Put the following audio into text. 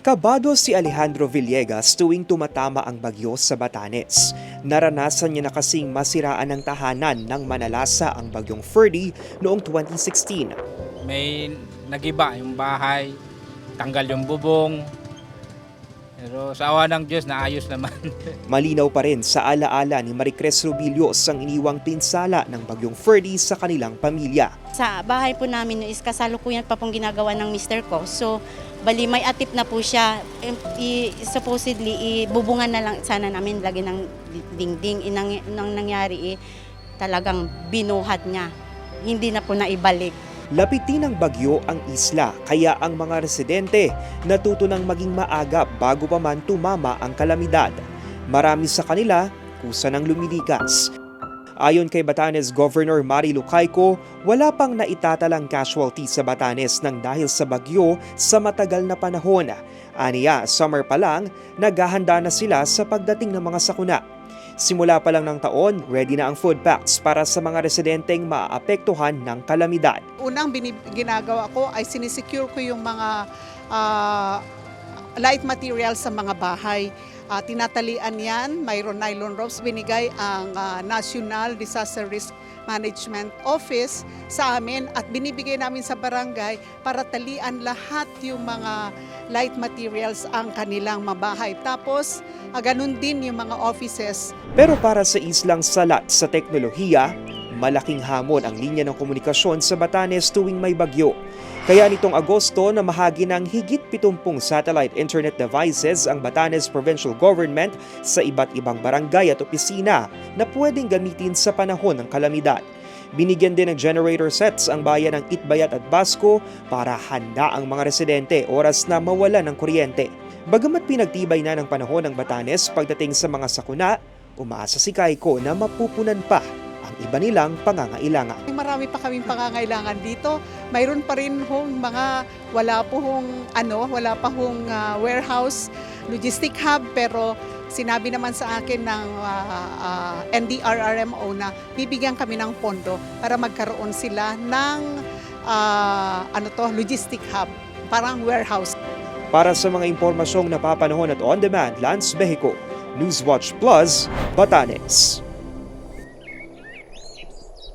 Kabado si Alejandro Villegas tuwing tumatama ang bagyo sa Batanes. Naranasan niya na kasing masiraan ng tahanan ng manalasa ang bagyong Ferdy noong 2016. may nagiba yung bahay, tanggal yung bubong. Pero sa awa ng Diyos, naayos naman. Malinaw pa rin sa alaala ni Maricres Rubilios ang iniwang pinsala ng bagyong Ferdy sa kanilang pamilya. Sa bahay po namin is kasalukuyan pa pong ginagawa ng mister ko. So, bali may atip na po siya. I, supposedly, ibubungan na lang sana namin lagi ng dingding. Inang, nang nangyari, eh, talagang binuhat niya. Hindi na po naibalik. Lapitin ng bagyo ang isla kaya ang mga residente natuto ng maging maagap bago pa man tumama ang kalamidad. Marami sa kanila kusa ng lumilikas. Ayon kay Batanes Governor Mari Lucayco, wala pang naitatalang casualty sa Batanes nang dahil sa bagyo sa matagal na panahon. Aniya, summer pa lang, naghahanda na sila sa pagdating ng mga sakuna. Simula pa lang ng taon, ready na ang food packs para sa mga residenteng maaapektuhan ng kalamidad. unang ginagawa ko ay sinisecure ko yung mga ah, light materials sa mga bahay. Ah, tinatalian yan, mayroon nylon ropes. Binigay ang ah, National Disaster Risk Management Office sa amin at binibigay namin sa barangay para talian lahat yung mga light materials ang kanilang mabahay. Tapos, ah, ganun din yung mga offices Pero para sa islang salat sa teknolohiya, malaking hamon ang linya ng komunikasyon sa Batanes tuwing may bagyo. Kaya nitong Agosto na mahagi ng higit 70 satellite internet devices ang Batanes Provincial Government sa iba't ibang barangay at opisina na pwedeng gamitin sa panahon ng kalamidad. Binigyan din ng generator sets ang bayan ng Itbayat at Basco para handa ang mga residente oras na mawala ng kuryente. Bagamat pinagtibay na ng panahon ng Batanes pagdating sa mga sakuna, umaasa si Kaiko na mapupunan pa iba nilang pangangailangan. Marami pa kaming pangangailangan dito. Mayroon pa rin hong mga wala po hong ano, wala pa hong ah, warehouse, logistic hub pero sinabi naman sa akin ng ah, ah, NDRRMO na bibigyan kami ng pondo para magkaroon sila ng ah, ano to, logistic hub, parang warehouse. Para sa mga impormasyong napapanahon at on-demand, Lance Mexico, Newswatch Plus, Batanes.